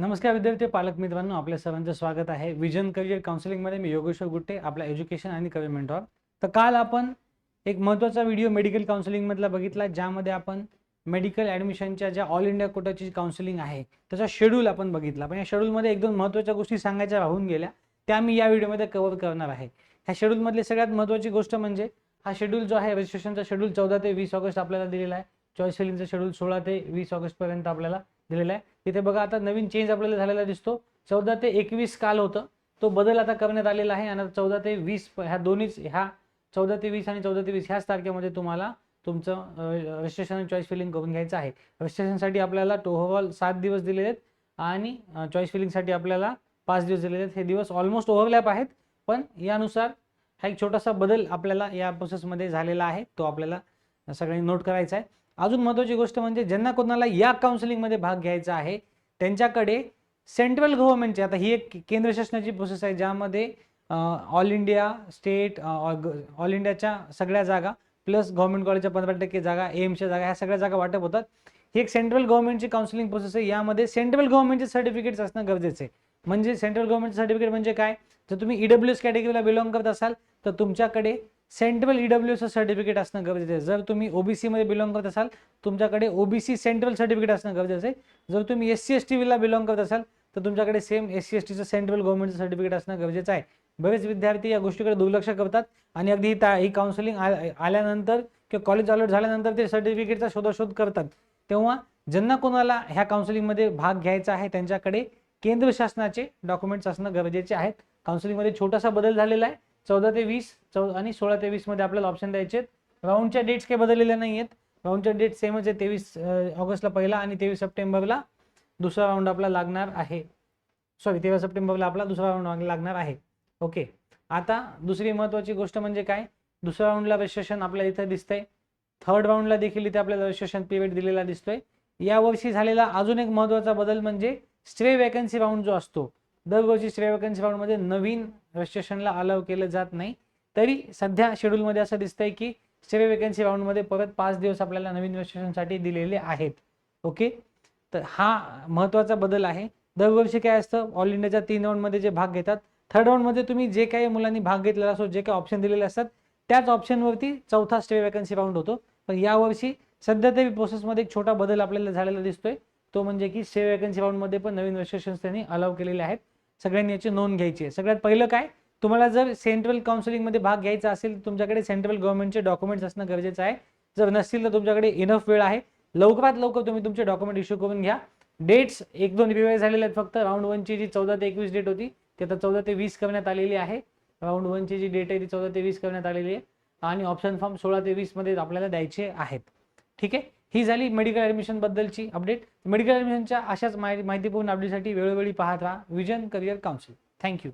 नमस्कार विद्यार्थी पालक मित्रांनो आपल्या सर्वांचं स्वागत आहे. विजन करिअर काउन्सिलिंगमध्ये मी योगेश्वर गुट्टे आपला एज्युकेशन आणि करिअर मेंटॉर तर काल आपण एक महत्त्वाचा व्हिडिओ मेडिकल काउन्सिलिंगमधला बघितला ज्यामध्ये आपण मेडिकल ॲडमिशनच्या ज्या ऑल इंडिया कोटाची काउन्सिलिंग आहे त्याचा शेड्यूल आपण बघितला. पण या शेड्यूलमध्ये एक दोन महत्त्वाच्या गोष्टी सांगायच्या राहून गेल्या त्या मी या व्हिडिओमध्ये कव्हर करणार आहे. ह्या शेड्यूलमधली सगळ्यात महत्त्वाची गोष्ट म्हणजे हा शेड्यूल जो आहे रजिस्ट्रेशनचा शेड्यूल चौदा ते वीस ऑगस्ट आपल्याला दिलेला आहे. चॉईस फिलिंगचा शेड्यूल सोळा ते वीस ऑगस्टपर्यंत आपल्याला दिलेला आहे. तिथे बघा आता नवीन चेंज आपल्याला झालेला दिसतो. चौदा ते एकवीस काल होतं. तो बदल आता करण्यात आलेला आहे आणि चौदा ते वीस ह्या दोन्हीच ह्या चौदा ते वीस आणि चौदा ते वीस ह्याच तारखेमध्ये तुम्हाला तुमचं रजिस्ट्रेशन आणि चॉईस फिलिंग करून घ्यायचं आहे. रजिस्ट्रेशनसाठी आपल्याला टोहवाल सात दिवस दिलेले आहेत आणि चॉईस फिलिंगसाठी आपल्याला पाच दिवस दिलेले आहेत. हे दिवस ऑलमोस्ट ओव्हरलॅप आहेत. पण यानुसार हा एक छोटासा बदल आपल्याला या प्रोसेसमध्ये झालेला आहे. तो आपल्याला सगळ्यांनी नोट करायचा आहे. अजून महत्त्वाची गोष्ट म्हणजे ज्यांना कोणाला या काउन्सिलिंगमध्ये भाग घ्यायचा आहे त्यांच्याकडे सेंट्रल गव्हर्नमेंटची आता ही एक केंद्र शासनाची प्रोसेस आहे ज्यामध्ये ऑल इंडिया स्टेट ऑल इंडियाच्या सगळ्या जागा प्लस गव्हर्नमेंट कॉलेजच्या पंधरा टक्के जागा एम्सच्या जागा ह्या सगळ्या जागा वाटप होतात. ही एक सेंट्रल गव्हर्नमेंटची काउन्सिलिंग प्रोसेस आहे. यामध्ये सेंट्रल गव्हर्नमेंटचे सर्टिफिकेट्स असणं गरजेचं आहे. म्हणजे सेंट्रल गव्हर्नमेंटचे सर्टिफिकेट म्हणजे काय? जर तुम्ही ईडब्ल्यू एस कॅटेगरीला बिलॉंग करत असाल तर तुमच्याकडे सेंट्रल ई एस सर्टिफिकेट असणं गरजेचं आहे. जर तुम्ही ओबीसीमध्ये बिलॉंग करत असाल तुमच्याकडे ओबीसी सेंट्रल सर्टिफिकेट असणं गरजेचं आहे. जर तुम्ही एस सी एस टीला बिलॉंग करत असाल तर तुमच्याकडे सेम एस सी एस टीचं सेंट्रल गव्हर्नमेंटचं सर्टिफिकेट असणं गरजेचं आहे. बरेच विद्यार्थी या गोष्टीकडे दुर्लक्ष करतात आणि अगदी ता- ही काउन्सिलिंग आल्यानंतर किंवा कॉलेज अलॉट झाल्यानंतर ते सर्टिफिकेटचा शोधाशोध करतात. तेव्हा ज्यांना कोणाला ह्या काउन्सिलिंगमध्ये भाग घ्यायचा आहे त्यांच्याकडे केंद्र शासनाचे डॉक्युमेंट्स असणं गरजेचे आहेत. काउन्सिलिंगमध्ये छोटासा बदल झालेला आहे. चौदा ते वीस चौ आणि सोळा ते वीसमध्ये आपल्याला ऑप्शन द्यायचे आहेत. राऊंडच्या डेट्स काही बदललेल्या नाही आहेत. राऊंडच्या डेट सेमच आहे तेवीस ऑगस्टला पहिला आणि तेवीस सप्टेंबरला दुसरा राऊंड आपला लागणार आहे. सॉरी तेवीस सप्टेंबरला आपला दुसरा राऊंड लागणार आहे. ओके आता दुसरी महत्त्वाची गोष्ट म्हणजे काय? दुसऱ्या राऊंडला रजिस्ट्रेशन आपल्याला इथं दिसतंय. थर्ड राऊंडला देखील इथे आपल्याला रजिस्ट्रेशन पिरियड दिलेला दिसतोय. यावर्षी झालेला अजून एक महत्त्वाचा बदल म्हणजे स्ट्रे वॅकन्सी राऊंड जो असतो. दरवर्षी स्ट्रे वॅकन्सी राऊंडमध्ये नवीन रजिस्ट्रेशनला अलाव केलं जात नाही. तरी सध्या शेड्यूलमध्ये असं दिसतंय की स्ट्रे वॅकन्सी राऊंडमध्ये परत पाच दिवस आपल्याला नवीन रजिस्ट्रेशनसाठी दिलेले आहेत. ओके तर हा महत्त्वाचा बदल आहे. दरवर्षी काय असतं? ऑल इंडियाच्या तीन राऊंडमध्ये जे भाग घेतात थर्ड राऊंडमध्ये तुम्ही जे काही मुलांनी भाग घेतलेला असो जे काही ऑप्शन दिलेले असतात त्याच ऑप्शनवरती चौथा स्टे वॅकन्सी राऊंड होतो. पण यावर्षी सध्या तरी प्रोसेसमध्ये एक छोटा बदल आपल्याला झालेला दिसतोय. तो म्हणजे की स्टे वॅकन्सी राऊंडमध्ये पण नवीन रजिस्ट्रेशन त्यांनी अलाव केलेले आहेत. सगळ्यांनी याची नोंद घ्यायची आहे. सगळ्यात पहिलं काय? तुम्हाला जर सेंट्रल काउन्सिलिंगमध्ये भाग घ्यायचा असेल तर तुमच्याकडे सेंट्रल गव्हर्नमेंटचे डॉक्युमेंट्स असणं गरजेचं आहे. जर नसतील तर तुमच्याकडे इनफ वेळ आहे. लवकरात लवकर तुम्ही तुमचे डॉक्युमेंट इश्यू करून घ्या. डेट्स एक दोन रिवाईज झालेले आहेत फक्त. राऊंड वनची जी चौदा ते एकवीस डेट होती ती आता चौदा ते वीस करण्यात आलेली आहे. राऊंड वनची जी डेट आहे ती चौदा ते वीस करण्यात आलेली आहे. आणि ऑप्शन फॉर्म सोळा ते वीसमध्ये आपल्याला द्यायचे आहेत. ठीक आहे? ही झाली मेडिकल ॲडमिशनबद्दलची अपडेट मेडिकल ॲडमिशनच्या अशाच माहिती माहितीपूर्ण अपडेटसाठी वेळोवेळी पाहत राहा. Vision career council thank you